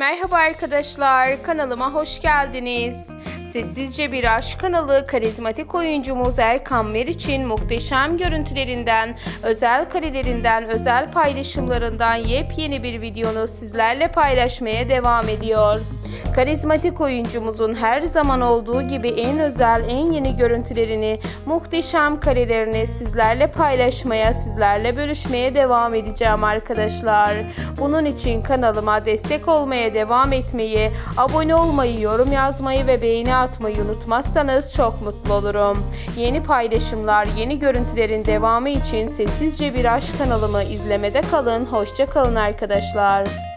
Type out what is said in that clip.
Merhaba arkadaşlar, kanalıma hoş geldiniz. Sessizce Bir Aşk kanalı karizmatik oyuncumuz Erkan Meriç'in muhteşem görüntülerinden, özel karelerinden, özel paylaşımlarından yepyeni bir videonu sizlerle paylaşmaya devam ediyor. Karizmatik oyuncumuzun her zaman olduğu gibi en özel, en yeni görüntülerini, muhteşem karelerini sizlerle paylaşmaya, sizlerle bölüşmeye devam edeceğim arkadaşlar. Bunun için kanalıma destek olmaya devam etmeyi, abone olmayı, yorum yazmayı ve beğeni atmayı unutmazsanız çok mutlu olurum. Yeni paylaşımlar, yeni görüntülerin devamı için Sessizce Bir Aşk kanalımı izlemede kalın. Hoşça kalın arkadaşlar.